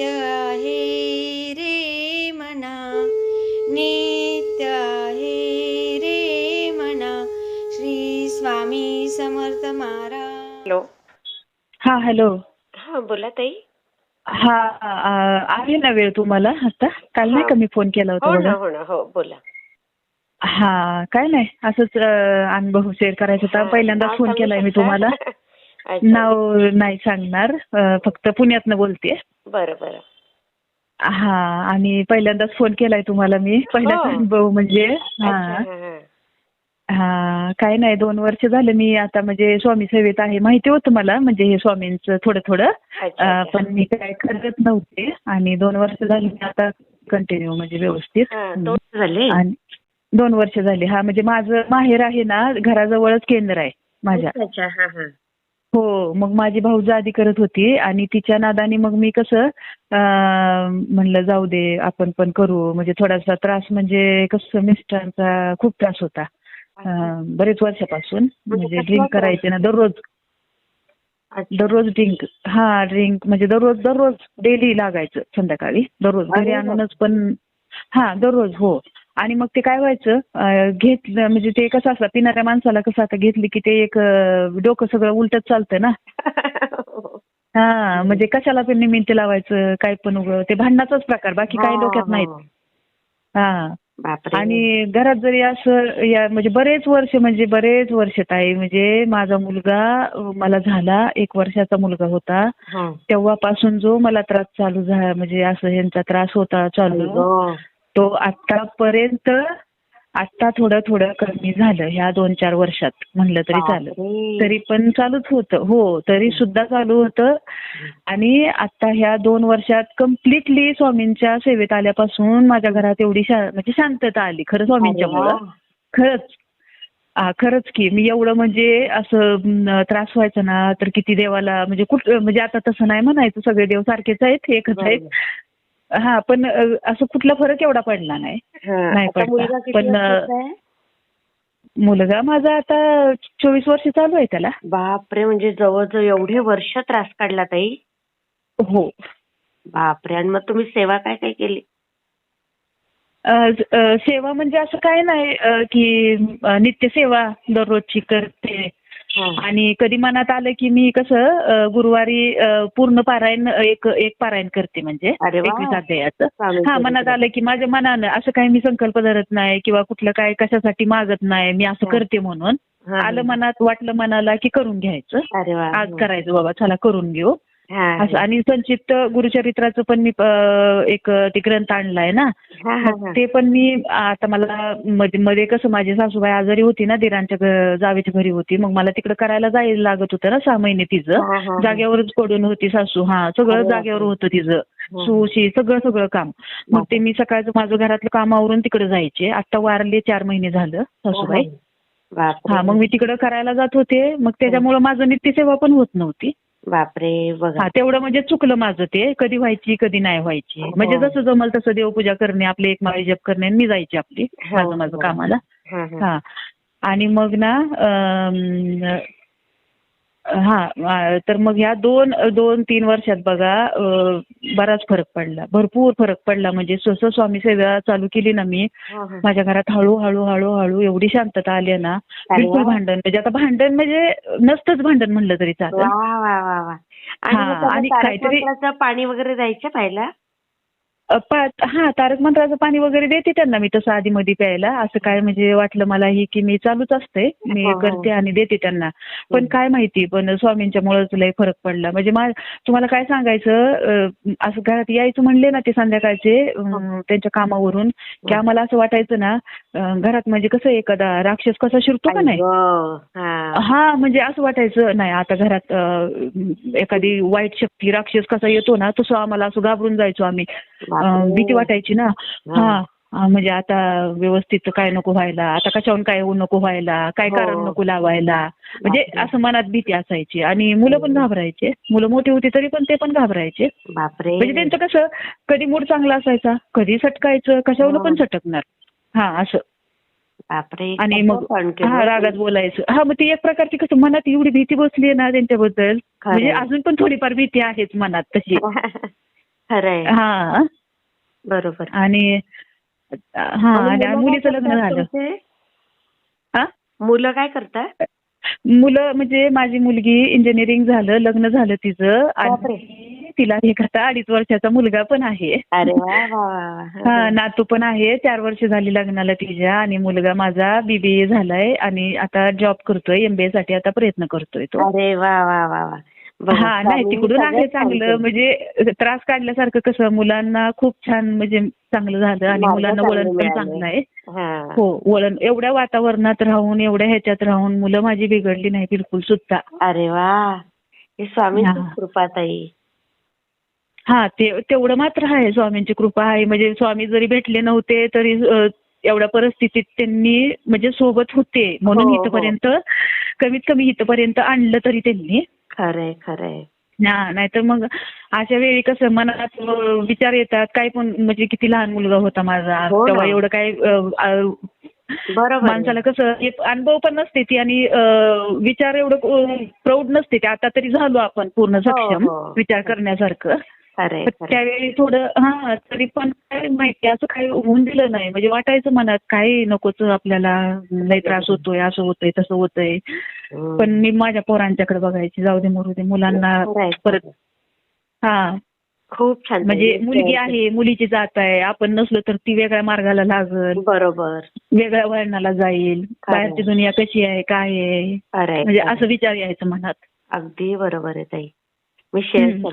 नित्य आहे रे मना नित्य आहे रे मना. श्री स्वामी समर्थ महाराज. हॅलो. हा हॅलो. हा बोला ताई. हा आ, आहे ना वेळ तुम्हाला आता? काल नाही का मी फोन केला होता हो ना बघा? हो ना हो बोला. हा काय नाही असंच अ, अनुभव शेअर करायचा होता. पहिल्यांदा नाव फोन सांगू केलाय मी शकता? तुम्हाला. अच्छा. नाव नाही सांगणार अ, फक्त पुण्यातनं बोलते बरं बरं. हा आणि पहिल्यांदाच फोन केलाय तुम्हाला मी. पहिलाच. अनुभव म्हणजे. हा. हा, हा. हा काय नाही दोन वर्ष झालं मी आता म्हणजे स्वामी सेवेत आहे. माहिती होतं मला म्हणजे हे स्वामींचं थोडं थोडं. पण मी काय करत नव्हते. आणि दोन वर्ष झाली मी आता कंटिन्यू म्हणजे व्यवस्थित. दोन झाले? आणि दोन वर्ष झाली. हा म्हणजे माझं माहेर आहे ना घराजवळच केंद्र आहे माझ्या. हा मग माझी भाऊजा आधी करत होती आणि तिच्या नादाने मग मी कसं म्हणलं जाऊ दे आपण पण करू. म्हणजे थोडासा त्रास म्हणजे कसं मिस्टरांचा खूप त्रास होता. बरेच वर्षापासून. म्हणजे ड्रिंक त्रास? करायचे ना दररोज. दररोज ड्रिंक हा ड्रिंक म्हणजे दररोज दररोज डेली लागायचं संध्याकाळी. दररोज. घरी. आणूनच पण हा दररोज. हो. आणि मग ते काय व्हायचं घेतलं म्हणजे ते कसं असतं पिणाऱ्या माणसाला कसं आता घेतली की ते एक डोकं सगळं उलटच चालतं ना हा म्हणजे कशाला पण निमित्त लावायचं काय पण उगं ते भांडणाचाच प्रकार बाकी काही हो, डोक्यात हो. नाहीत हा बापरे आणि घरात जरी असं या म्हणजे बरेच वर्ष म्हणजे बरेच वर्ष ताई म्हणजे माझा मुलगा मला झाला एक वर्षाचा मुलगा होता हा. तेव्हापासून जो मला त्रास चालू झाला म्हणजे असं ह्यांचा त्रास होता चालू हो. तो आतापर्यंत आता थोडं थोडं कमी झालं ह्या दोन चार वर्षात. म्हणलं तरी चालेल. तरी पण चालूच होतं. हो तरी सुद्धा चालू होतं. आणि आता ह्या दोन वर्षात कम्प्लिटली स्वामींच्या सेवेत आल्यापासून माझ्या घरात एवढी म्हणजे शांतता आली. खरं स्वामींच्या मुळे. खरंच. हा खरंच की. मी एवढं म्हणजे असं त्रास व्हायचा ना तर किती देवाला म्हणजे कुठ म्हणजे आता तसं नाही म्हणायचं. सगळे देव सारखेच आहेत एकच आहेत. हा पण असं कुठला फरक एवढा पडला नाही. नाही पडला. पण? मुलगा माझा आता चोवीस वर्ष चालू आहे त्याला बापरे म्हणजे जवळजवळ एवढे वर्ष त्रास काढला ताई हो बापरे आणि मग तुम्ही सेवा काय काय केली सेवा म्हणजे असं काय नाही की अ, नित्यसेवा दररोजची करते. आणि कधी मनात आलं की मी कसं गुरुवारी पूर्ण पारायण एक एक पारायण करते म्हणजे. एकवीस अध्यायाचं हा मनात आलं की माझ्या मनानं असं काही मी संकल्प धरत नाही किंवा कुठलं काय कशासाठी मागत नाही मी असं. करते म्हणून. आलं मनात वाटलं मनाला की करून घ्यायचं आज करायचं बाबा चला करून घेऊ. असं. आणि संक्षिप्त गुरुचरित्राचं पण मी एक ते ग्रंथ आणलाय ना. ते पण मी आता मला मध्ये कसं माझी सासूबाई आजारी होती ना दिरांच्या जावेच्या घरी होती. मग मला तिकडे करायला जायला लागत होतं ना सहा महिने तिचं. जागेवरच पडून होती सासू. हा सगळं. जागेवर होतं तिचं. सुशी सगळं सगळं काम. मग ते मी सकाळचं माझं घरातलं काम आवरून तिकडे जायचे. आता वारले चार महिने झालं सासूबाई. हा मग मी तिकडे करायला जात होते. मग त्याच्यामुळे माझं नित्यसेवा पण होत नव्हती. बापरे बघा. हा तेवढं म्हणजे चुकलं माझं ते. कधी व्हायची कधी नाही व्हायची. हो. म्हणजे जसं जमल तसं देवपूजा करणे आपले एक माळी जप करणे आणि मी जायची आपली हो, माझं माझं हो. कामाला. हा, आणि मग ना हा तर मग ह्या दोन दोन तीन वर्षात बघा बराच फरक पडला. भरपूर फरक पडला. म्हणजे स्वतः स्वामी सेवा चालू केली ना मी. माझ्या घरात हळूहळू हळूहळू एवढी शांतता आली ना बिलकुल. भांडण. म्हणजे आता भांडण म्हणजे नसतंच भांडण म्हणलं तरी चालेल. आणि काहीतरी- पाणी वगैरे द्यायचं पाहिला? अ, पा- हा तारक मंत्राचं पाणी वगैरे देते त्यांना मी तसं आधी मध्ये प्यायला. असं काय म्हणजे वाटलं मला ही की मी चालूच असते. मी. करते आणि देते त्यांना. पण काय माहिती पण स्वामींच्या मुळेच लय फरक पडला. म्हणजे मा तुम्हाला काय सांगायचं असं घरात यायचं म्हणले ना ते संध्याकाळचे. त्यांच्या कामावरून की आम्हाला असं वाटायचं ना घरात म्हणजे कसं एखादा राक्षस कसा शिरतो का नाही हा. म्हणजे असं वाटायचं नाही आता घरात एखादी वाईट शक्ती राक्षस कसा येतो ना तसं आम्हाला असं घाबरून जायचो आम्ही. भीती वाटायची ना हा म्हणजे आता व्यवस्थित काय नको व्हायला आता कशाहून काय होऊ नको व्हायला काय हो. कारण नको लावायला म्हणजे. असं मनात भीती असायची आणि मुलं पण घाबरायचे मुलं मोठी होती तरी पण ते पण घाबरायचे म्हणजे त्यांचं कसं कधी मूड चांगला असायचा कधी सटकायचं कशावर. पण सटकणार हा असं. बापरे आणि मग? हा रागात बोलायचं. हा मग ती एक प्रकारची कसं मनात एवढी भीती बसली आहे ना त्यांच्याबद्दल. म्हणजे अजून पण थोडीफार भीती आहेच मनात तशी. हा. बरोबर. आणि हा आणि मुलं मुलीचं लग्न झालं? हा? मुलं काय करतात? मुलं म्हणजे माझी मुलगी इंजिनिअरिंग झालं लग्न झालं तिचं. आणि तिला एक आता अडीच वर्षाचा मुलगा पण आहे अरे हा. नातू पण आहे चार वर्ष झाली लग्नाला तिच्या आणि मुलगा माझा बीबीए झालाय आणि आता जॉब करतोय एमबीए साठी आता प्रयत्न करतोय तो अरे वा वा वा वा हा नाही तिकडून आहे चांगलं. म्हणजे त्रास काढल्यासारखं कसं मुलांना खूप छान म्हणजे चांगलं झालं आणि मुलांना वळण पण. चांगलं आहे हा. वळण एवढ्या वातावरणात राहून एवढ्या ह्याच्यात राहून मुलं माझी बिघडली नाही बिलकुल सुद्धा अरे वा ही स्वामींची हा. कृपा ताई हा ते तेवढं मात्र आहे स्वामींची कृपा आहे म्हणजे स्वामी जरी भेटले नव्हते तरी एवढ्या परिस्थितीत त्यांनी म्हणजे सोबत होते म्हणून हो, हो. इथपर्यंत कमीत कमी इथपर्यंत आणलं तरी त्यांनी खरंय खरंय हा नाहीतर मग अशा वेळी कसं मनात विचार येतात काय पण म्हणजे किती लहान मुलगा होता माझा हो. तेव्हा एवढं काय बरोबर. माणसाला कसं एक अनुभव पण नसते ती आणि विचार एवढं प्रौढ नसते ते आता तरी झालो आपण पूर्ण सक्षम हो. विचार करण्यासारखं खरंय. त्यावेळी थोडं हा तरी पण काय माहिती असं काही होऊन दिलं नाही म्हणजे वाटायचं मनात काय नकोच आपल्याला लय त्रास होतोय असं होतंय तसं होतंय. पण मी माझ्या पोरांच्याकडे बघायची जाऊ दे मरू दे मुलांना परत. हा खूप छान म्हणजे. मुलगी आहे मुलीची जात आहे आपण नसलो तर ती वेगळ्या मार्गाला लागल बरोबर वेगळ्या वळणाला जाईल. बाहेरची दुनिया कशी आहे काय आहे म्हणजे. असं विचार यायचं मनात अगदी बरोबर आहे ताई.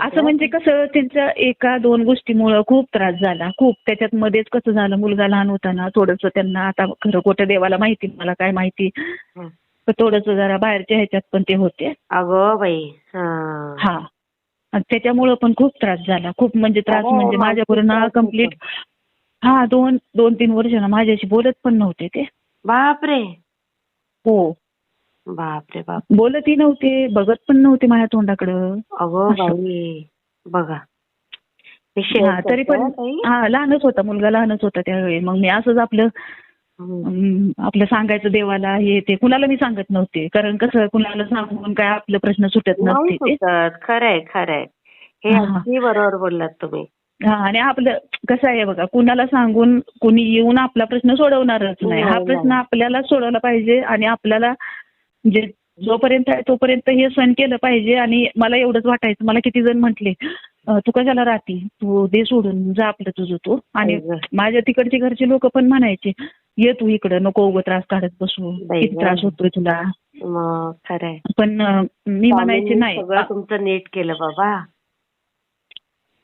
असं म्हणजे कसं त्यांच्या एका दोन गोष्टीमुळं खूप त्रास झाला. खूप त्याच्यात मध्येच कसं झालं मुलगा लहान होताना थोडस त्यांना आता खरं खोटं देवाला माहिती मला काय माहिती. थोडस जरा बाहेरच्या ह्याच्यात पण ते होते. अगं बाई हा. त्याच्यामुळं पण खूप त्रास झाला. खूप म्हणजे त्रास म्हणजे माझ्याकडून. कंप्लीट हा दोन दोन तीन वर्ष ना माझ्याशी बोलत पण नव्हते ते. बापरे. हो. बापरे बाप. बोलतही नव्हते बघत पण नव्हते माझ्या तोंडाकडं. अगं. बाई बघा. हा तरी पण हा लहानच होता मुलगा लहानच होता त्यावेळी मग मी असंच आपलं आपलं सांगायचं देवाला हे ते. कुणाला मी सांगत नव्हते. कारण कसं कुणाला सांगून काय आपलं प्रश्न सुटत नसते ते. खरंय खरंय. हे हा. अगदी बरोबर बोललात तुम्ही. हा आणि आपलं कसं आहे बघा कुणाला सांगून कुणी येऊन आपला प्रश्न सोडवणारच नाही. हा नाही, प्रश्न नाही. आपल्याला सोडवला पाहिजे आणि आपल्याला जे जोपर्यंत आहे तोपर्यंत हे सण केलं पाहिजे आणि मला एवढंच वाटायचं. मला किती जण म्हटले "अं, तू कशाला राहती? तू दे सोडून जा आपलं तुझं तू. आणि. माझ्या तिकडचे घरचे लोक पण म्हणायचे ये तू इकडं नको उगं त्रास काढत बसू. किती. त्रास होतोय तुला. खरंय. पण मी म्हणायचे नाही तुमचं नीट केलं बाबा.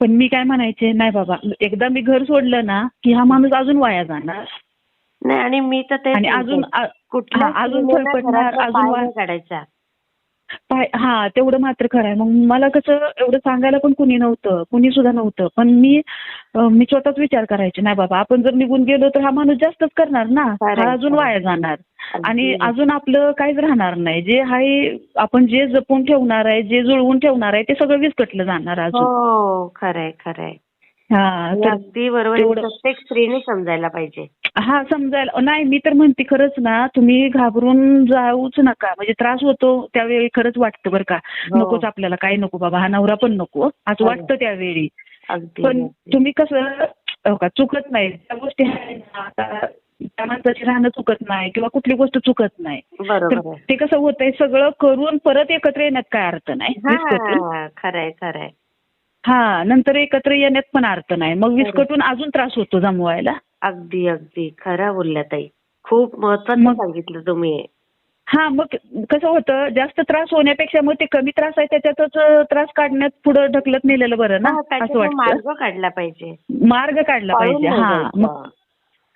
पण मी काय म्हणायचे नाही बाबा एकदा मी घर सोडलं ना की हा माणूस अजून वाया जाणार. नाही आणि मी तर ते अजून हा, अजून काढायचा. हा तेवढं मात्र खरं आहे. मग मला कसं एवढं सांगायला पण कुणी नव्हतं कुणी सुद्धा नव्हतं. पण मी मी स्वतःच विचार करायचे नाही बाबा आपण जर निघून गेलो तर हा माणूस जास्तच करणार ना. हा अजून. वाया जाणार. आणि. अजून आपलं काहीच राहणार नाही. जे आहे आपण जे जपून ठेवणार आहे जे जुळवून ठेवणार आहे ते सगळं विस्कटलं जाणार अजून. हो खरंय खरंय. हा अगदी बरोबर आहे. प्रत्येक स्त्रीने समजायला पाहिजे. हा समजायला. नाही मी तर म्हणते खरंच ना तुम्ही घाबरून जाऊच नका. म्हणजे त्रास होतो त्यावेळी खरंच वाटतं बरं का. हो. नकोच आपल्याला काय नको बाबा हा नवरा पण नको. असं हो. वाटतं त्यावेळी. अगदी पण. तुम्ही कसं हो का चुकत नाही. त्या गोष्टी आहेत ना, आता त्या माणसाची राहणं चुकत नाही किंवा कुठली गोष्ट चुकत नाही. तर बरोबर आहे. ते कसं होतंय सगळं करून परत एकत्र येण्यात काय अर्थ नाही. हा खरंय खरंय. हा नंतर एकत्र येण्यात पण अर्थ नाही. मग विस्कटून अजून त्रास होतो जमवायला. अगदी अगदी. खरं बोलल्या ताई. खूप महत्वाचं मग- सांगितलं तुम्ही. हे. मग कसं होतं जास्त त्रास होण्यापेक्षा मग ते कमी त्रास आहे त्याच्यातच त्रास काढण्यात पुढे ढकलत नेलेलं बरं ना असं वाटतं. मार्ग काढला पाहिजे. मार्ग काढला पाहिजे. हा. मग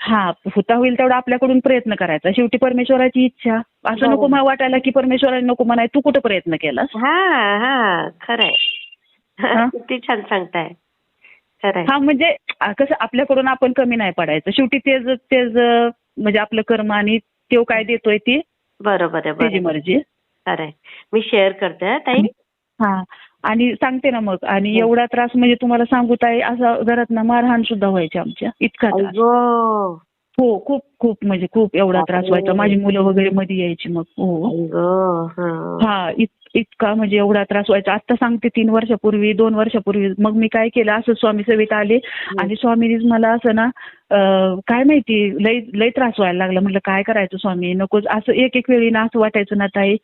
हा होता होईल तेवढा आपल्याकडून प्रयत्न करायचा. शेवटी परमेश्वराची इच्छा. असं नको. मला वाटायला की परमेश्वराने नको म्हणाय तू कुठं प्रयत्न केलास? हा हा खरंय? किती छान सांगताय. खरंय. हा म्हणजे कसं आपल्याकडून आपण कमी नाही पडायचं. शेवटी तेच तेच म्हणजे आपलं कर्म आणि तो काय देतोय ती त्याची मर्जी. खरंय. मी शेअर करते हा, ताई. हा. आणि सांगते ना मग आणि. एवढा त्रास म्हणजे तुम्हाला सांगू ताई असं घरात ना मारहाण सुद्धा व्हायची आमच्या. इतका त्रास. हो खूप खूप म्हणजे खूप एवढा त्रास. व्हायचा. माझी मुलं वगैरे मध्ये यायची मग. हो. हा. इत- इतका म्हणजे एवढा त्रास व्हायचा. आता सांगते तीन वर्षापूर्वी दोन वर्षापूर्वी मग मी काय केलं असं स्वामी सेवेत आले आणि स्वामीनीच मला असं ना काय माहिती लय लय त्रास व्हायला लागला. म्हटलं काय करायचं स्वामी? नकोच. असं एक एक वेळी ना असं वाटायचं ना ताई.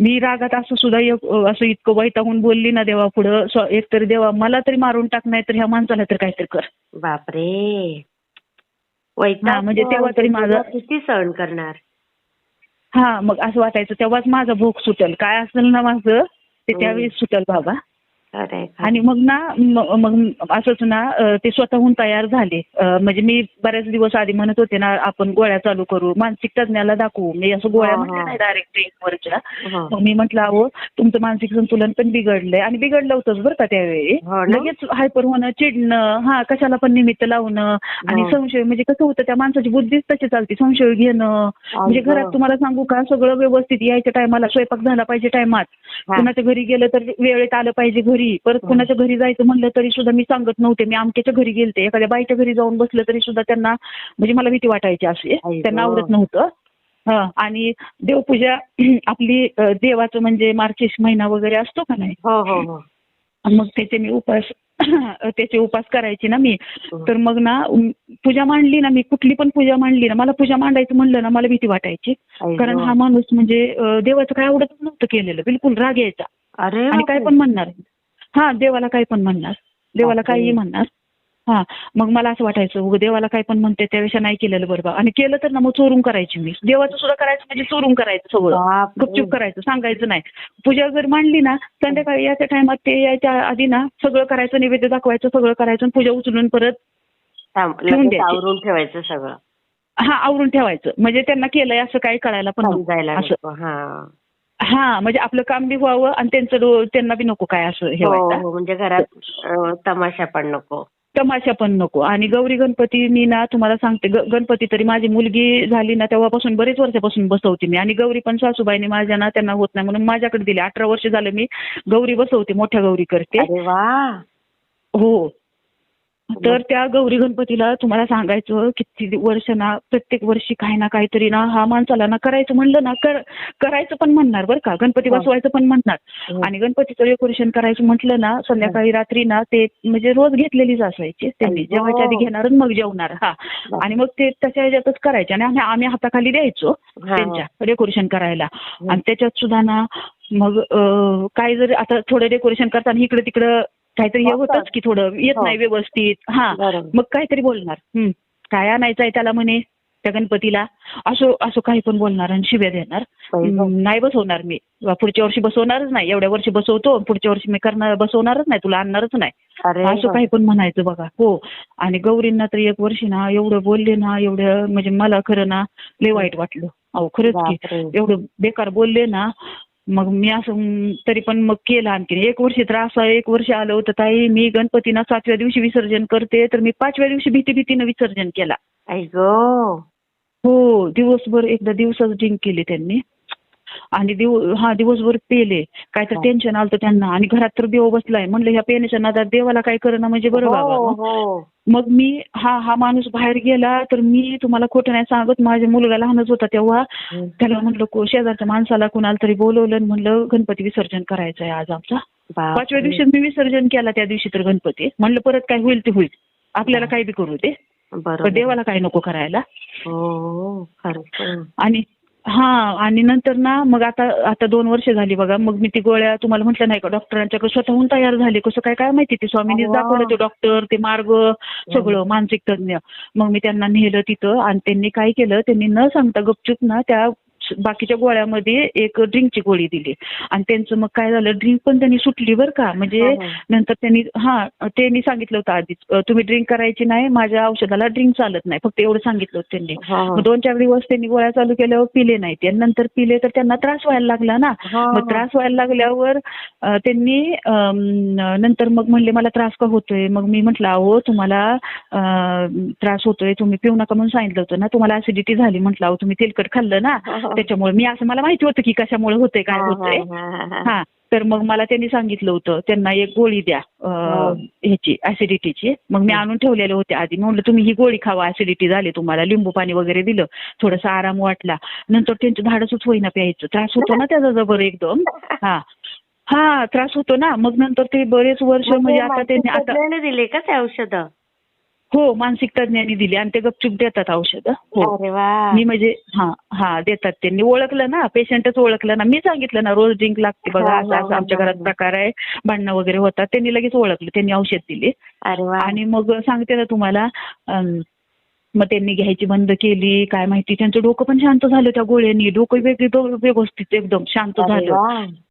मी रागात असं सुद्धा एक असं इतकं वैतागून बोलली ना देवा पुढं. एकतर देवा मला तरी मारून टाक नाही तर ह्या माणसाला तर काहीतरी कर. बापरे. वैताग हा, म्हणजे तेव्हा तरी माझं- किती सहन करणार हा मग असं वाटायचं तेव्हाच माझा भोग सुटेल काय असेल ना माझं ते हो. त्यावेळेस सुटेल बाबा. आणि मग ना मग असंच ना ते स्वतःहून तयार झाले म्हणजे मी बरेच दिवस आधी म्हणत होते ना आपण गोळ्या चालू करू मानसिक तज्ञाला दाखवू मी असं गोळ्या म्हणले हा. नाही डायरेक्ट वरच्या हो. मग मी म्हटलं अहो तुमचं मानसिक संतुलन पण बिघडलंय आणि बिघडलं होतंच बरं का त्यावेळी? लगेच हायपर होणं चिडणं हा कशाला पण निमित्त लावणं आणि. संशय म्हणजे कसं होतं त्या माणसाची बुद्धीच तशी चालते संशय घेणं म्हणजे. घरात तुम्हाला सांगू का सगळं व्यवस्थित यायच्या टायमाला स्वयंपाक झाला पाहिजे टायमात. कुणाच्या घरी गेलं तर वेळेत आलं पाहिजे घरी परत कुणाच्या घरी जायचं म्हणलं तरी सुद्धा मी सांगत नव्हते. मी आमच्याच्या घरी गेलते. एखाद्या बाईच्या घरी जाऊन बसलं तरी सुद्धा त्यांना म्हणजे मला भीती वाटायची असे आई त्यांना. आवडत नव्हतं. हा आणि देवपूजा आपली देवाचं म्हणजे मार्गशीर्ष महिना वगैरे असतो का नाही? हो हो हो. मग त्याचे मी उपास त्याचे उपास करायचे ना मी. हं. तर मग ना पूजा मांडली ना मी कुठली पण पूजा मांडली ना मला पूजा मांडायचं म्हणलं ना मला भीती वाटायची. कारण. हा माणूस म्हणजे देवाचं काय आवडत नव्हतं केलेलं. बिलकुल राग यायचा. अरे आणि काय. पण म्हणणार. हा देवाला काय पण म्हणणार. देवाला. काहीही म्हणणार. हा मग मला असं वाटायचं उगं देवाला काय पण म्हणते त्यापेक्षा नाही केलेलं बरं बा आणि केलं तर ना मग चोरून करायची मी. देवाचं सुद्धा करायचं म्हणजे चोरून करायचं सगळं. गुपचूप करायचं सांगायचं नाही. पूजा जर मांडली ना संध्याकाळी याच्या टायमात ते यायच्या आधी ना सगळं करायचं नैवेद्य दाखवायचं सगळं करायचं पूजा उचलून परत. आवरून ठेवायचं सगळं. हा आवरून ठेवायचं. म्हणजे त्यांना केलंय असं काही कळायला पण असं. हा म्हणजे आपलं काम बी व्हावं आणि त्यांचं त्यांना बी नको काय असं हे हो हो म्हणजे घरात तमाशा पण नको. तमाशा पण नको. आणि गौरी गणपती मी ना तुम्हाला सांगते गणपती तरी माझी मुलगी झाली ना तेव्हापासून बरेच वर्षापासून बसवते मी. आणि गौरी पण सासूबाईने माझ्या ना त्यांना होत नाही म्हणून माझ्याकडे दिली. अठरा वर्ष झालं मी गौरी बसवते मोठ्या गौरी करते. हो. तर त्या गौरी गणपतीला तुम्हाला सांगायचं किती वर्ष ना प्रत्येक वर्षी काही ना काहीतरी ना हा माणसाला ना करायचं म्हणलं ना कर करायचं पण म्हणणार बरं का? गणपती. बसवायचं पण म्हणणार. हो. आणि गणपतीचं डेकोरेशन करायचं म्हटलं ना संध्याकाळी रात्री ना ते म्हणजे रोज घेतलेलीच असायची त्यांनी. जेवायच्या आधी घेणार मग जेवणार. हा. आणि मग ते त्याच्या ह्याच्यातच करायचे आणि आम्ही हाताखाली द्यायचो. त्यांच्या डेकोरेशन करायला. आणि त्याच्यात सुद्धा ना मग काय जर आता थोडं डेकोरेशन करताना इकडे तिकडं काहीतरी हे होतं. होतच की थोडं येत हो. नाही व्यवस्थित. हा. मग काहीतरी बोलणार. काय आणायचं आहे त्याला म्हणे त्या गणपतीला? असं असं काही पण बोलणार आणि शिव्या देणार. नाही बसवणार मी. पुढच्या वर्षी बसवणारच नाही. एवढ्या वर्षी बसवतो पुढच्या वर्षी मी करणार बसवणारच नाही. तुला आणणारच नाही. असं. काही पण म्हणायचं बघा. हो. आणि गौरींना तर एक वर्षी ना एवढं बोलले ना एवढं म्हणजे मला खरं ना लय वाईट वाटलं. अहो खरंच की. एवढं बेकार बोलले ना मग मी असं तरी पण मग केलं आणखी एक वर्षी तर असं एक वर्ष आलं होतं ताई मी गणपतीना सातव्या दिवशी विसर्जन करते तर मी पाचव्या दिवशी भीती भीतीनं विसर्जन केला. हो दिवसभर एकदा दिवसाच ड्रिंक केली त्यांनी. आणि दिव हा दिवसभर पेले. काय तर. टेन्शन आलं त्यांना. आणि घरात तर देव बसलाय. म्हणलं ह्या पेण्याच्या नादात देवाला काय करणं म्हणजे बरं हो बाबा. मग. हो. मग मी हा हा माणूस बाहेर गेला तर मी तुम्हाला खोटं नाही सांगत. माझा मुलगा लहानच होता तेव्हा. त्याला म्हणलं शेजारच्या माणसाला कुणाला तरी बोलवलं. म्हणलं गणपती विसर्जन करायचं आहे आज आमचा. पाचव्या दिवशी मी विसर्जन केला त्या दिवशी तर गणपती. म्हणलं परत काय होईल ते होईल. आपल्याला काय बी करू दे. बरोबर. देवाला काय नको करायला. हो आणि हा आणि नंतर ना मग आता आता दोन वर्ष झाली बघा मग मी ती गोळ्या तुम्हाला म्हटलं नाही का डॉक्टरांच्याकडे स्वतःहून तयार झाले. कसं काय काय माहिती ते वा. दाखवलं ते डॉक्टर ते मार्ग सगळं मानसिक तज्ञ मग मी त्यांना नेलं तिथं आणि त्यांनी काय केलं त्यांनी न सांगता गपचूप ना त्या बाकीच्या गोळ्यामध्ये एक ड्रिंकची गोळी दिली. आणि त्यांचं मग काय झालं ड्रिंक पण त्यांनी सुटली बरं का. म्हणजे. नंतर त्यांनी हा त्यांनी सांगितलं होतं आधीच तुम्ही ड्रिंक करायची नाही माझ्या औषधाला ड्रिंक चालत नाही. फक्त एवढं सांगितलं होतं त्यांनी. दोन चार दिवस त्यांनी गोळ्या चालू केल्यावर पिले नाही ते नंतर पिले तर त्यांना त्रास व्हायला लागला ना. मग. त्रास व्हायला लागल्यावर त्यांनी नंतर मग म्हणले मला त्रास का होतोय? मग मी म्हटलं अहो तुम्हाला त्रास होतोय तुम्ही पिऊ नका म्हणून सांगितलं होतं ना. तुम्हाला ऍसिडिटी झाली म्हटलं. अहो तुम्ही तेलकट खाल्लं ना. त्याच्यामुळे. मी असं मला माहिती होतं की कशामुळे होतंय काय होतंय. हा, तर मग मला त्यांनी सांगितलं होतं त्यांना एक गोळी द्या हो. ह्याची ऍसिडिटीची मग मी आणून ठेवलेले होते आधी. म्हणलं तुम्ही ही गोळी खावा ऍसिडिटी झाली तुम्हाला. लिंबू पाणी वगैरे दिलं थोडासा आराम वाटला. नंतर त्यांचं धाडसच होईना प्यायचं. त्रास होतो ना त्याचा जबर एकदम. हा. हा त्रास होतो ना. मग नंतर ते बरेच वर्ष म्हणजे आता त्यांनी आता दिले का ते औषध? हो मानसिक तज्ञांनी दिली आणि ते गपचूप देतात औषधं. हो. अरे वा. मी म्हणजे हा हा देतात त्यांनी. ओळखलं ना पेशंटच ओळखलं ना. मी सांगितलं ना रोज ड्रिंक लागते बघा हा, असं हा, असं आमच्या हा, घरात हा. प्रकार आहे. भांडणं वगैरे होतात. त्यांनी लगेच ओळखलं. त्यांनी औषध दिले. अरे वा. आणि मग सांगते ना तुम्हाला मग त्यांनी घ्यायची बंद केली काय माहिती त्यांचं डोकं पण शांत झालं त्या गोळ्यांनी डोकं वेगळी व्यवस्थित एकदम शांत झालं.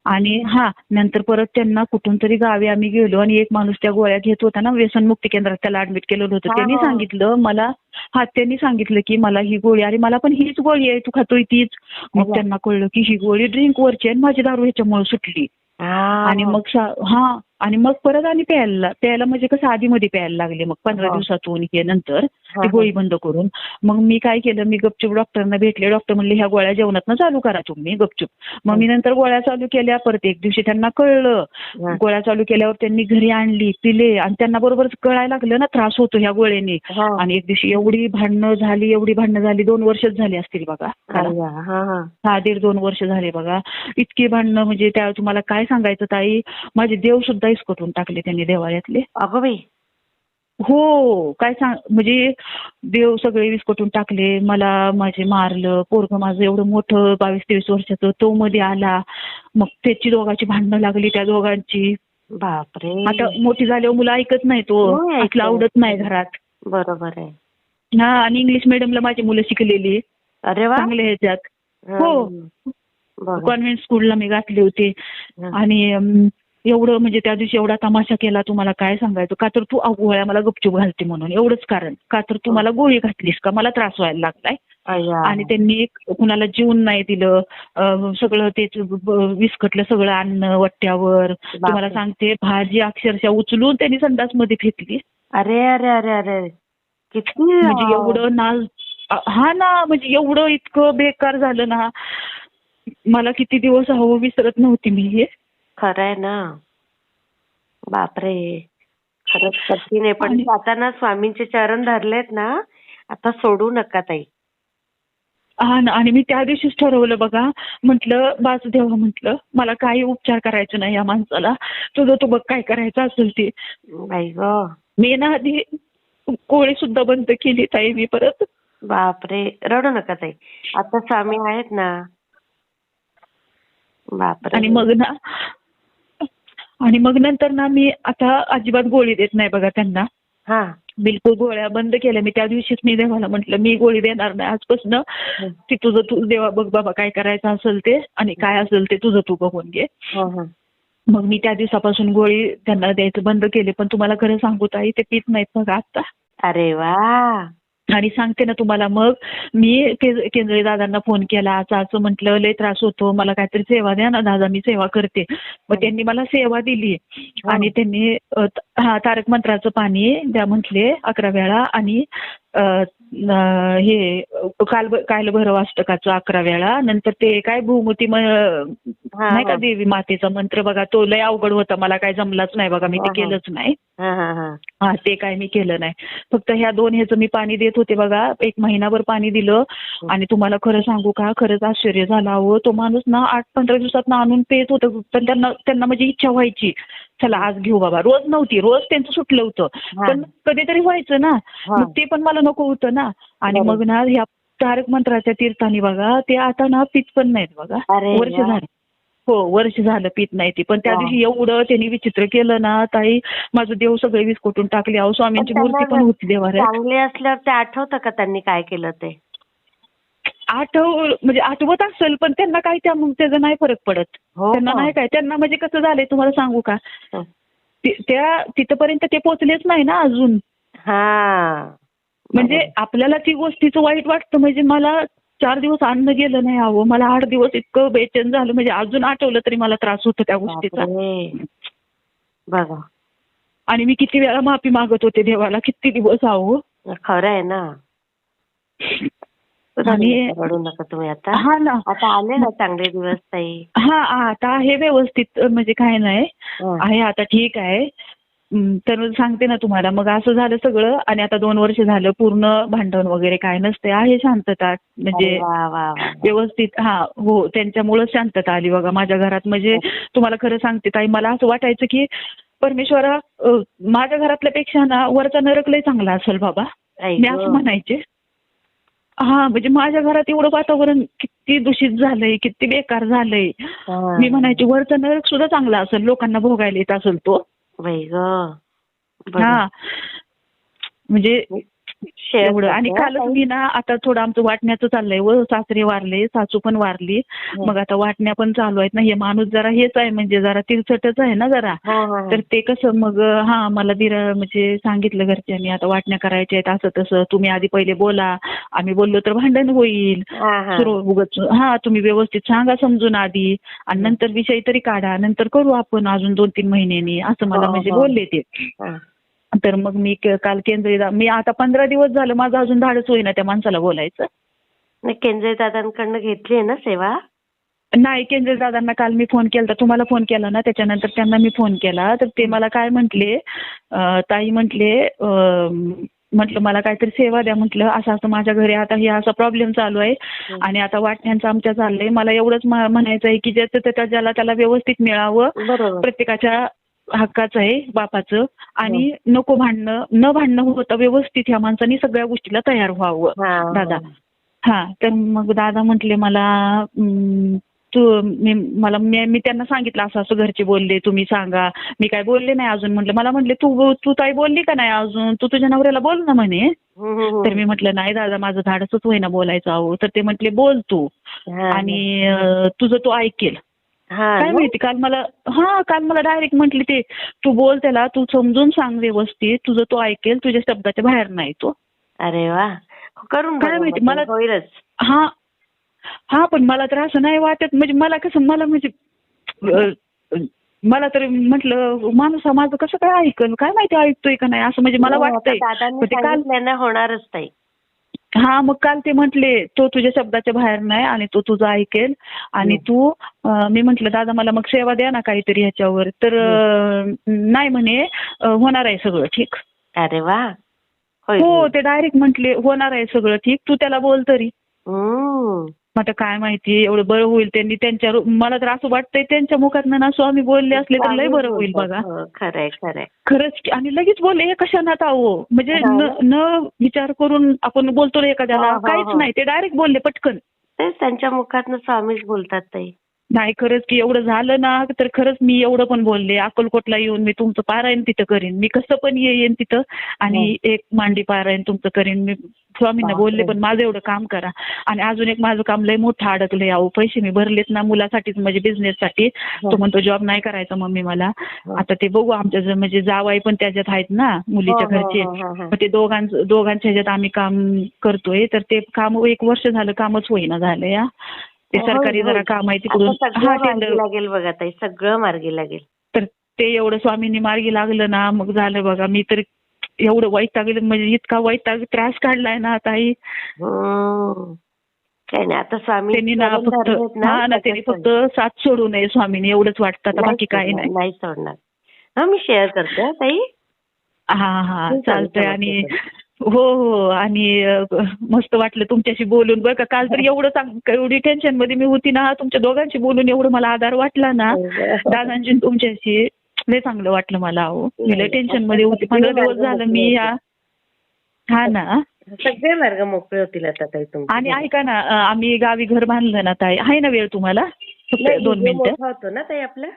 आणि हा नंतर परत त्यांना कुठून तरी गावी आम्ही गेलो आणि एक माणूस त्या गोळ्या घेत होता ना व्यसनमुक्ती केंद्रात त्याला ऍडमिट केलेलं होतं त्यांनी. सांगितलं मला हा त्यांनी सांगितलं की मला ही गोळी अरे मला पण हीच गोळी आहे तू खातोय तीच मग. त्यांना कळलं की ही गोळी ड्रिंक वरची आणि माझी दारू ह्याच्यामुळे सुटली. आणि मग हा आणि मग परत आणि प्यायला प्यायला म्हणजे कसं आधी मध्ये प्यायला लागले मग पंधरा. दिवसातून हे नंतर ती गोळी बंद करून. मग मी काय केलं मी गपचूप डॉक्टरना भेटले. डॉक्टर म्हणले ह्या गोळ्या जेवणात चालू करा तुम्ही गपचूप. मग मी नंतर गोळ्या चालू केल्या परत. एक दिवशी त्यांना कळलं. गोळ्या चालू केल्यावर त्यांनी घरी आणली पिले. आणि त्यांना बरोबर कळायला लागलं ना त्रास होतो ह्या गोळ्याने. आणि एक दिवशी एवढी भांडणं झाली एवढी भांडणं झाली. दोन वर्षच झाली असतील बघा. हा दीड दोन वर्ष झाले बघा. इतकी भांडणं म्हणजे त्या तुम्हाला काय सांगायचं ताई? माझे देव सुद्धा इसकटून टाकले त्यांनी देवाळ्यातले अगं बाई हो काय सांग म्हणजे देव सगळे विस्कटून टाकले मला माझे मारलं पोरग माझं एवढं मोठं बावीस तेवीस वर्षाचं तो मध्ये आला. मग त्याची दोघांची भांडणं लागली त्या दोघांची. बापरे. आता मोठी झाल्यावर मुलं ऐकत नाही तो होय, ऐकत असलं आवडत नाही घरात. बरोबर आहे. हा आणि इंग्लिश मिडियमला माझी मुलं शिकलेली. अरे वा. चांगले ह्याच्यात. हा. हो. बरं. कॉन्व्हेंट स्कूलला मी घातले होते. हा. आणि अम, एवढं म्हणजे त्या दिवशी एवढा तमाशा केला तुम्हाला काय सांगायचं? का तर तू अहो, गोळ्या मला गपचूप घालते म्हणून. एवढंच कारण. का तर तू मला गोळी घातलीस का? मला त्रास व्हायला लागलाय. आणि त्यांनी कुणाला जीवन नाही दिलं सगळं तेच विस्कटलं सगळं अन्न वट्ट्यावर. तुम्हाला सांगते भाजी अक्षरशः उचलून त्यांनी संडासमध्ये फेकली. अरे अरे अरे अरे. किती म्हणजे एवढं ना हा ना म्हणजे एवढं इतकं बेकार झालं ना. मला किती दिवस हवं विसरत नव्हती मी हे. खरंय ना. बापरे. खरंच कठीण आहे पण आणि- आता ना स्वामींचे चरण धरलेत ना आता सोडू नका ताई. हा ना आणि मी त्या दिवशीच ठरवलं बघा. म्हटलं वासुदेवा म्हटलं मला काही उपचार करायचं नाही या माणसाला. तुझं तू बघ काय करायचं असेल ते. बाई ग. मी ना आधी गोळी सुद्धा बंद केली ताई मी परत. बापरे. रडू नका ताई. आता स्वामी आहेत ना. बापरे. आणि मग ना आणि मग नंतर ना मी आता अजिबात गोळी देत नाही बघा त्यांना. हा. बिलकुल गोळ्या बंद केल्या. मी त्या दिवशीच मी देवाला म्हटलं मी गोळी देणार नाही. आजपासून ती तुझं तू देवा बघ बाबा काय करायचं असेल ते आणि काय असेल ते तुझं तू बघून घे. हा, हा. मग मी त्या दिवसापासून गोळी त्यांना द्यायचं बंद केले. पण तुम्हाला खरं सांगू ताई ते पित नाहीत बघा आता अरे वा. आणि सांगते ना तुम्हाला मग मी केंद्रीय दादांना फोन केला. असं असं म्हटलं लय त्रास होतो. मला काहीतरी सेवा द्या ना दादा मी सेवा करते. मग त्यांनी मला सेवा दिली. आणि त्यांनी हा तारक मंत्राचं पाणी द्या म्हटले अकरा वेळा. आणि हे काल काल भैरव अष्टकाचं अकरा वेळा नंतर ते काय भूमती म- हा, नाही का हा. देवी मातेचा मंत्र बघा तो लय अवघड होता मला काय जमलाच नाही बघा मी ते हा, हा. केलंच नाही. हा हा हा. हा ते काय मी केलं नाही. फक्त ह्या दोन ह्याचं मी पाणी देत होते बघा एक महिनाभर पाणी दिलं आणि तुम्हाला खरं सांगू का खरंच आश्चर्य झालं अहो तो माणूस ना आठ पंधरा दिवसात आणून पेत होतं पण त्यांना त्यांना म्हणजे इच्छा व्हायची. चला आज घेऊ बाबा. रोज नव्हती रोज त्यांचं सुटलं होतं. पण कधीतरी व्हायचं ना. मग ते पण मला नको होतं ना. आणि. मग ना ह्या तारक मंत्राच्या तीर्थानी बघा ते आता ना पित पण नाहीत बघा. वर्ष. झाले. हो वर्ष झालं पित नाही ती. पण त्या. दिवशी एवढं त्यांनी विचित्र केलं ना ताई. माझं देव सगळे विस्कटून टाकले. अहो स्वामींची मूर्ती पण होती देवाऱ्यात. चांगले असल्यावर ते आठवतं का त्यांनी काय केलं ते? आठव म्हणजे आठवत असेल पण त्यांना काही त्या मग त्याचा नाही फरक पडत. हो त्यांना का? नाही काय. त्यांना म्हणजे कसं झालंय तुम्हाला सांगू का? हं. ते- त्या तिथपर्यंत ते पोचलेच नाही ना अजून. हा. म्हणजे आपल्याला ती गोष्टीचं वाईट वाटतं म्हणजे मला चार दिवस अन्न गेलं नाही हवं मला आठ दिवस इतकं बेचैन झालं म्हणजे अजून आठवलं तरी मला त्रास होतो त्या गोष्टीचा. बापरे. बघा. आणि मी किती वेळा माफी मागत होते देवाला किती दिवस आहो खरं आहे ना. आणि- रडू नका तुम्ही आता. हा ना. आता आले ना चांगले दिवस ताई. हा आता आहे व्यवस्थित म्हणजे काय नाही. हं. आहे आता ठीक आहे. तर सांगते ना तुम्हाला. मग असं झालं सगळं आणि आता दोन वर्ष झालं पूर्ण भांडण वगैरे काय नसते. आहे शांतता म्हणजे व्यवस्थित. हा हो त्यांच्यामुळं शांतता आली बघा माझ्या घरात. म्हणजे तुम्हाला खरं सांगते ताई मला असं वाटायचं की परमेश्वरा माझ्या घरातल्यापेक्षा ना वरचा नरक लय चांगला असेल बाबा. मी. असं म्हणायचे. हा म्हणजे माझ्या घरात एवढं वातावरण किती दूषित झालंय किती बेकार झालंय. मी म्हणायचे वरचा नरक सुद्धा चांगला असेल लोकांना भोगायला येत असेल तो. हा. म्हणजे एवढं. आणि कालच मी ना आता थोडं आमचं वाटण्याचं चाललंय व सासरे वारले सासू पण वारली. मग आता वाटण्या पण चालू आहेत ना हे माणूस जरा हेच आहे म्हणजे जरा तिरसटच आहे ना जरा. हा, हा, तर ते कसं मग हा मला दिर म्हणजे सांगितलं घरच्यांनी आता वाटण्या करायच्या आहेत असं तसं. तुम्ही आधी पहिले बोला. आम्ही बोललो तर भांडण होईल. हा, उगाच तुम्ही व्यवस्थित सांगा समजून आधी. आणि नंतर विषय तरी काढा. नंतर करू आपण अजून दोन तीन महिन्यांनी असं मला हो, म्हणजे हो. बोलले ते. तर मग मी काल केंद्रीय मी आता पंधरा दिवस झालं माझं अजून धाडच होईना त्या माणसाला बोलायचं. नाही, केंद्रे दादांकडनं घेतली ना सेवा? नाही केंद्रीय दादांना काल मी फोन केला तुम्हाला फोन केला ना? त्याच्यानंतर त्यांना मी फोन केला. तर ते मला काय म्हटले ताई म्हटले म्हटलं मला काहीतरी सेवा द्या म्हटलं असं असं माझ्या घरी आता हे असा प्रॉब्लेम चालू आहे आणि आता वाटण्यांचं आमच्या चाललंय. मला एवढंच म्हणायचं आहे की ज्याचं ज्याला त्याला व्यवस्थित मिळावं प्रत्येकाच्या हक्काचं आहे बापाचं. आणि नको भांडणं न भांडणं होतं व्यवस्थित ह्या माणसानी सगळ्या गोष्टीला तयार व्हावं हा, दादा. हा तर मग दादा म्हटले मला "हम्म, तू मी मला मी मी त्यांना सांगितलं असं असं घरचे बोलले तुम्ही सांगा. मी काय बोलले नाही अजून म्हटलं. मला म्हटले तू तू ताई बोलली का नाही अजून? तू तुझ्या नवऱ्याला बोल ना म्हणे. तर मी म्हटलं नाही दादा माझं धाडसच होईना बोलायचं अहो. तर ते म्हटले बोल तू. आणि तुझं तू ऐकेल. हा काय ना? माहिती काल मला हा काल मला डायरेक्ट म्हटली ते तू बोल त्याला तू समजून सांग व्यवस्थित तुझं तो ऐकेल तुझ्या शब्दाच्या बाहेर नाही तो. अरे वा. करून काय माहिती, मला- होईलच. हा हा पण मला तर असं नाही वाटत. म्हणजे मला कसं मला म्हणजे मला तर म्हटलं माणूस हा माझं कसं काय ऐकल काय माहिती ऐकतोय का नाही? असं म्हणजे मला हो, वाटतंय. होणारच ताई हा मग काल ते म्हटले तो तुझ्या शब्दाच्या बाहेर नाही आणि तो तुझं ऐकेल. आणि. तू मी म्हटलं दादा मला मग सेवा द्या ना काहीतरी ह्याच्यावर. तर नाही म्हणे होणार आहे सगळं ठीक. अरे वा. हो. ते डायरेक्ट म्हटले होणार आहे सगळं ठीक. तू त्याला बोल तरी. मग आता काय माहिती एवढं बरं होईल त्यांनी त्यांच्या मला तर असं वाटतंय त्यांच्या मुखातनं ना स्वामी बोलले असले तर लय बरं होईल बघा. हो, खरंय खरंय. खरंच की. आणि लगेच बोलले हे कशात आहो म्हणजे हा. न विचार करून आपण बोलतो ना एखाद्याला हो, काहीच. नाही ते डायरेक्ट बोलले पटकन. तेच त्यांच्या मुखातनं स्वामीच बोलतात ताई. नाही खरंच की एवढं झालं ना तर खरंच मी एवढं पण बोलले अक्कलकोटला येऊन मी तुमचं पारायण तिथं करीन. मी कसं पण येईन तिथं आणि एक मांडी पारायण तुमचं करीन. मी स्वामींना. बोलले पण माझं एवढं काम करा. आणि अजून एक माझं काम लय मोठं अडकलंय अहो. पैसे मी भरलेत ना मुलासाठीच म्हणजे बिझनेससाठी तो म्हणतो जॉब नाही करायचा मम्मी मला. आता ते बघू आमच्या म्हणजे जावाई पण त्याच्यात आहेत ना मुलीच्या हो, हो, घरचे. हो, हो, हो. मग ते दोघांचं दोघांच्या ह्याच्यात आम्ही काम करतोय. तर ते काम एक वर्ष झालं कामच होईना झालं या. ते होईल, सरकारी जरा होईल. काम आहे तिकडून. हा लागेल बघा ताई सगळं मार्गी लागेल. तर ते एवढं स्वामींनी मार्गी लागलं ना मग झालं बघा. मी तर एवढं वैतागलं म्हणजे इतका वैताग त्रास काढलाय ना ताई. हम्म. काय नाही आता स्वामी त्यांनी ना फक्त हा ना त्यांनी फक्त साथ सोडू नये स्वामींनी एवढंच वाटतं आता बाकी काही नाही. नाही सोडणार. हा मी शेअर करते हा, ताई. हा हा चालतंय, आणि हो हो. आणि मस्त वाटलं तुमच्याशी बोलून बरं का. काल तर एवढं चांग एवढी टेन्शनमध्ये मी होती ना तुमच्या दोघांशी बोलून एवढं मला आधार वाटला ना. दादांची आणि तुमच्याशी लय चांगलं वाटलं मला अहो. मी लय टेन्शनमध्ये होती. पंधरा दिवस झालं मी या. हा ना. सगळे मार्ग मोकळे होतील आता ताई तुमचे. आणि ऐका ना आम्ही गावी घर बांधलं ना ताई. आहे ना वेळ तुम्हाला? फक्त दोन मिनिटं. होतो ना ताई आपला.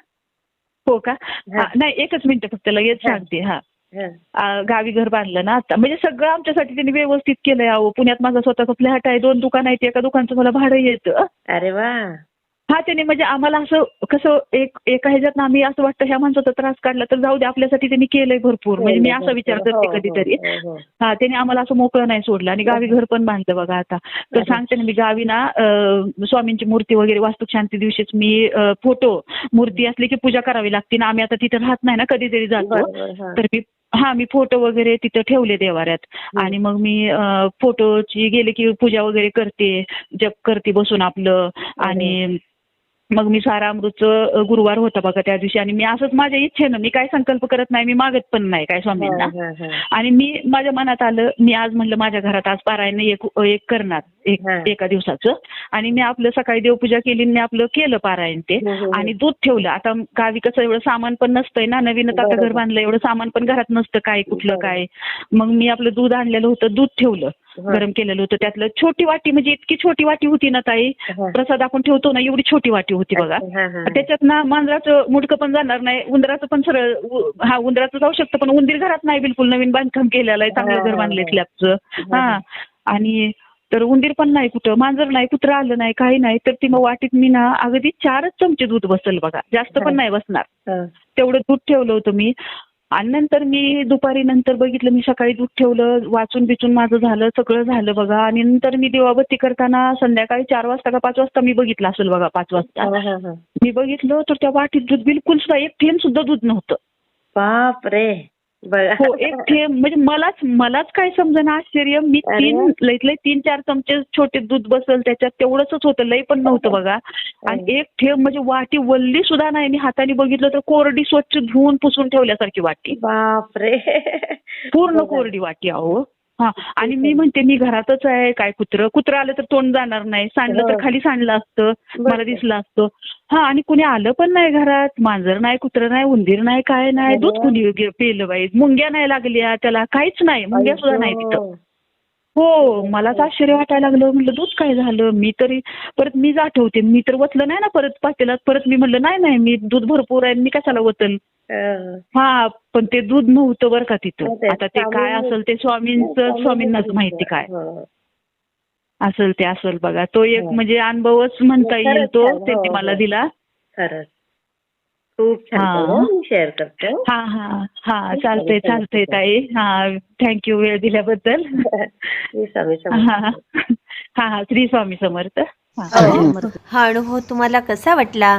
हो का? हा, नाही एकच मिनिट फक्त लगेच हा. सांगते. हा हं. आ, गावी घर बांधलं ना आता. म्हणजे सगळं आमच्यासाठी त्यांनी व्यवस्थित केलंय अहो. पुण्यात माझा स्वतःचा फ्लॅट आहे दोन दुकान आहेत एका दुकानचं मला भाडं येतं. अरे वा. हा त्याने म्हणजे आम्हाला असं कसं एक एका ह्याच्यात आम्ही असं वाटतं ह्या माणसाचा त्रास काढला तर जाऊ दे आपल्यासाठी त्यांनी केलंय भरपूर. म्हणजे मी असा विचार हो, करते हो, कधीतरी. हो, हो. हा त्याने आम्हाला असं मोकळं नाही सोडलं आणि गावी घर पण बांधलं बघा आता. तर. सांगते ना मी गावी ना अं, स्वामींची मूर्ती वगैरे वास्तू शांती दिवशीच मी फोटो मूर्ती असली की पूजा करावी लागते ना. आम्ही आता तिथे राहत नाही ना कधीतरी जातो. बरोबर, हा. तर मी हा मी फोटो वगैरे तिथं ठेवले देवाऱ्यात. आणि मग मी फोटोची गेले की पूजा वगैरे करते जप करते बसून आपलं. आणि मग मी सारा अमृतचं अं, गुरुवार होता बघा त्या दिवशी आणि मी असंच माझ्या इच्छेनं मी काय संकल्प करत नाही मी मागत पण नाही काय स्वामींना हा, हा, हा. आणि मी माझ्या मनात आलं मी आज म्हणलं माझ्या घरात आज पारायण एक एक करणार एक हा. एका दिवसाचं आणि मी आपलं सकाळी देवपूजा केली मी आपलं केलं पारायण ते हम्म, हम्म. आणि दूध ठेवलं आता गावी कसं एवढं सामान पण नसतंय ना नवीनच आता. घर बांधलं एवढं सामान पण घरात नसतं काय कुठलं. काय मग मी आपलं दूध आणलेलं होतं दूध ठेवलं हा. गरम केलेलं होतं त्यातलं. छोटी वाटी म्हणजे इतकी छोटी वाटी होती ना ताई. प्रसाद आपण ठेवतो ना एवढी छोटी वाटी होती बघा. त्याच्यात ना मांजराचं मुडकं पण जाणार नाही उंदराचं पण सरळ हा उंदराचं जाऊ शकतं पण उंदीर घरात नाही बिलकुल. नवीन बांधकाम केलेलं आहे चांगलं घर बांधलंय हा. स्लॅबचं हा आणि तर उंदीर पण नाही कुठं मांजर नाही कुत्रं आलं नाही काही नाही. तर ती मग वाटीत मी ना अगदी चारच चमचे दूध बसल बघा. जास्त. पण नाही बसणार. तेवढं दूध ठेवलं होतं मी. आणि नंतर मी दुपारी नंतर बघितलं मी सकाळी दूध ठेवलं वाचून बिचून माझं झालं सगळं झालं बघा. आणि नंतर मी दिवाबत्ती करताना संध्याकाळी चार वाजता का पाच वाजता मी बघितलं असेल बघा पाच वाजता. मी बघितलं तर त्या वाटीत दूध बिलकुल सुद्धा एक थेंब सुद्धा दूध नव्हतं. बाप रे बघा हो एक थेंब म्हणजे मलाच मलाच काय समजेना आश्चर्य. मी. तीन लईत लई तीन चार चमचे छोटे दूध बसल त्याच्यात तेवढंच होतं लई पण नव्हतं बघा. आणि एक थेंब म्हणजे वाटी वल्ली सुद्धा नाही. मी हाताने बघितलं तर कोरडी स्वच्छ धुवून पुसून ठेवल्यासारखी वाटी. बाप रे पूर्ण. कोरडी वाटी अहो. हा. आणि मी म्हणते मी घरातच आहे काय कुत्रं? कुत्रं आलं तर तोंड जाणार नाही. सांडलं तर हो. खाली सांडलं असतं. मला. दिसलं असतं. हा आणि कुणी आलं पण नाही घरात. मांजर नाही कुत्रं नाही उंदीर नाही काय नाही. दूध. कुणी गे- पेलं बाई मुंग्या नाही लागल्या त्याला. काहीच नाही. मुंग्या सुद्धा नाही तिथं. हो मलाच आश्चर्य वाटायला लागलं. म्हणलं दूध काय झालं? मी तरी परत मीच आठवते. मी तर वतलं नाही ना परत पातेलात. परत मी म्हणलं नाही नाही मी दूध भरपूर आहे. मी कशाला वतल? हं. हा पण ते दूध नव्हतं बरं का हो तिथं ते आता ते काय स्वामींनी- असेल ते स्वामींचं स्वामींनाच माहिती काय हो. असेल ते असेल बघा तो एक हो. म्हणजे अनुभवच म्हणता येईल तो. हो, त्यांनी हो. मला दिला खरंच खूप छान हा. शेअर करते हा हा हा चालतंय चालतंय ताई हा थँक्यू वेळ दिल्याबद्दल हा हा. हा हा श्री स्वामी समर्थ हा, हो. समर्थ. हा अनुभव तुम्हाला कसा वाटला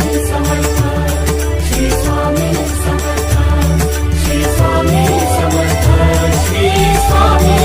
glory.